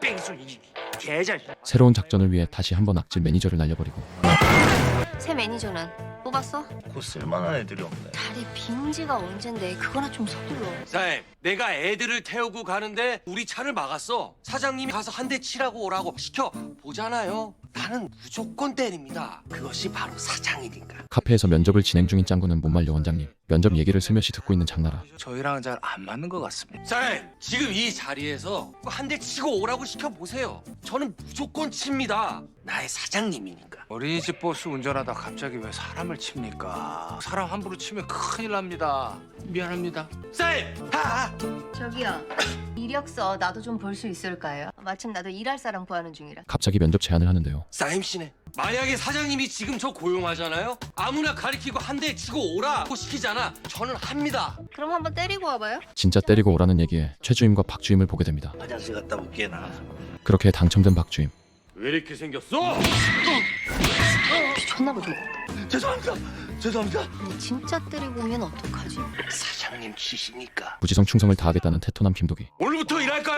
뺑소 이 개자식. 새로운 작전을 위해 다시 한번 악질 매니저를 날려버리고 새 매니저는 뽑았어? 곧 쓸만한 애들이 없네. 다리 빈지가 언젠데 그거나 좀 서둘러 사장님, 내가 애들을 태우고 가는데 우리 차를 막았어. 사장님이 가서 한 대 치라고 오라고 시켜 보잖아요. 나는 무조건 때립니다. 그것이 바로 사장이니까. 카페에서 면접을 진행 중인 짱구는 못 말려 원장님 면접 얘기를 슬며시 듣고 있는 장나라 저희랑 잘안 맞는 것 같습니다. 사장님, 지금 이 자리에서 한 대 치고 오라고 시켜 보세요. 저는 무조건 칩니다. 나의 사장님이니까. 어린이집 버스 운전하다 갑자기 왜 사람을 칩니까? 사람 함부로 치면 큰일 납니다. 미안합니다. 사장님, 하! 저기요 이력서 나도 좀 볼 수 있을까요? 마침 나도 일할 사람 구하는 중이라 갑자기 면접 제안을 하는데요 사임 씨네. 만약에 사장님이 지금 저 고용하잖아요. 아무나 가리키고 한 대 치고 오라고 시키잖아. 저는 합니다. 그럼 한번 때리고 와봐요 진짜 때리고 오라는 얘기에 최주임과 박주임을 보게 됩니다 화장실 갔다 올게 나. 그렇게 당첨된 박주임 왜 이렇게 생겼어? 미쳤나 보다 죄송합니다. 죄송합니다. 근데 진짜 때리고 오면 어떡하지? 사장님 치시니까. 무지성 충성을 다하겠다는 테토남 김도기 오늘부터 일할까요?